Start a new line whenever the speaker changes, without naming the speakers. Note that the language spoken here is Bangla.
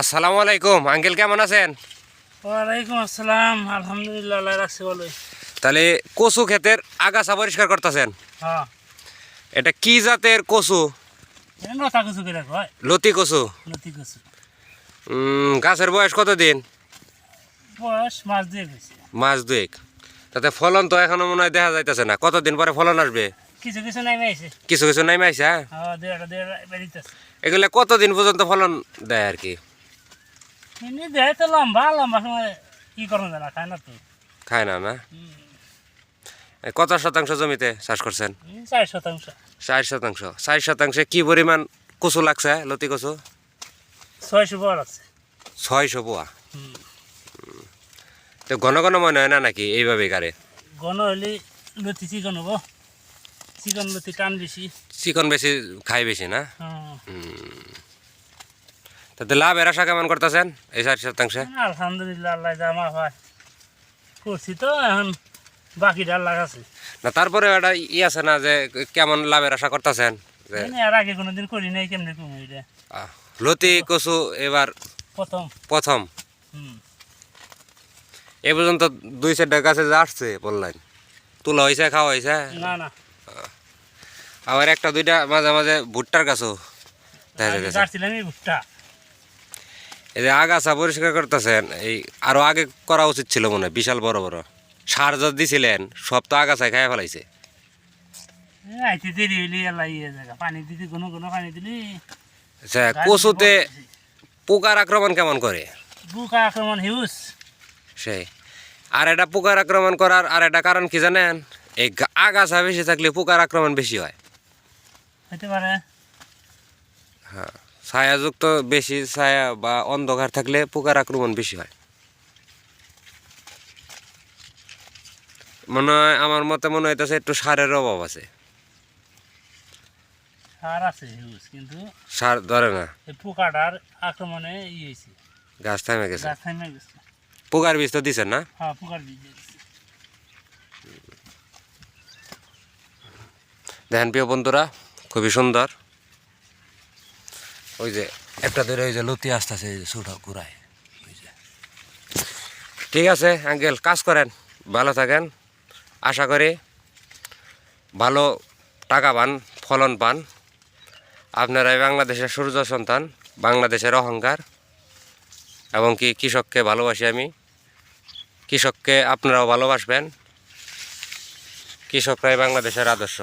আসসালামু আলাইকুম। আঙ্কেল কেমন আছেন?
ওয়ালাইকুম আসসালাম। আলহামদুলিল্লাহ রাখছে ভালোই।
তাহলে কচু ক্ষেতের আগাছা পরিষ্কার করতেছেন?
হ্যাঁ।
এটা কি জাতের কচু? লতি কচু গাছের বয়স কতদিন?
বয়স মাস দিয়ে
মাস দুয়েক। তাতে ফলন তো এখনও মনে হয় দেখা যাইতেছে না। কতদিন পরে ফলন আসবে?
কিছু কিছু নামে আছে
কিছু কিছু আইসা
হ্যাঁ?
এগুলো কতদিন পর্যন্ত ফলন দেয় আর কি?
এমনি দেয় তো লম্বা লম্বা সময় কি করুন জানা খায় না তো।
খায় না না? কত শতাংশ জমিতে চাষ করছেন?
চার শতাংশ।
ষাট শতাংশ। ষাট শতাংশে কি পরিমাণ কচু লাগছে লতি কচু?
ছয়শো বড় আছে
ছয়শো পোয়া? তো ঘন ঘন মনে হয় না নাকি এইভাবে গাড়ে?
ঘন হলে লতি চিকন হব। চিকন লতি টান বেশি।
চিকন বেশি খাই বেশি না? তাতে লাভের আশা কেমন করতেছেন? এই ষাট শতাংশে?
আলহামদুলিল্লাহ আল্লাহ জামা হয়। করছি তো এখন বাকিটা আল্লাহ
না তারপরে একটা ই আছে না যে কেমন লাভের আশা করতেছেন?
আর আগে কোনোদিন করি নাই কেমনি কম এটা?
লতি কচু এবার
প্রথম।
প্রথম। এ পর্যন্ত দুই চারটা গাছে যে আসছে বললেন। তুলা হয়েছে খাওয়া হয়েছে
না না।
আবার একটা দুইটা মাঝে মাঝে ভুট্টার গাছও দেখা
ভুট্টা।
এই যে আগাছা পরিষ্কার করতেছেন এই আরও আগে করা উচিত ছিল মনে হয় বিশাল বড় বড়। সার যা দিছিলেন সব তো আগাছায় খাই ফেলাইছে।
ইয়ে
আচ্ছা কচুতে পোকার আক্রমণ কেমন করে?
বুকা আক্রমণ হিউস
সেই আর এটা পোকার আক্রমণ করার আর একটা কারণ কি জানেন? এই আগাছা বেশি থাকলে পোকার আক্রমণ বেশি হয়।
হইতে পারে।
হ্যাঁ। ছায়াযুক্ত বেশি ছায়া বা অন্ধকার থাকলে পোকার আক্রমণ বেশি হয়। মনে হয় আমার মতে মনে হইতেছে একটু সারের অভাব আছে।
সার আছে হিউস কিন্তু
সার ধরে না।
এই পোকাটার আক্রমণে ই হয়েছে
গাছ থেমে গেছে।
গাছ থেমে গেছে।
পোকার বীজ তো দিছেন না?
হ্যাঁ পোকার বীজ
দেখেন প্রিয় বন্ধুরা খুবই সুন্দর। ওই যে, একটা ধরে ওই যে লতি আসতেছে, এই যে ছোটো ঘুরায় ওই যে। ঠিক আছে, আঙ্কেল, কাজ করেন, ভালো থাকেন। আশা করি ভালো টাকা পান, ফলন পান। আপনারাই বাংলাদেশের সূর্য সন্তান, বাংলাদেশের অহংকার, এবং কি কৃষককে ভালোবাসি আমি। কৃষককে আপনারাও ভালোবাসবেন। কৃষকরাই বাংলাদেশের আদর্শ।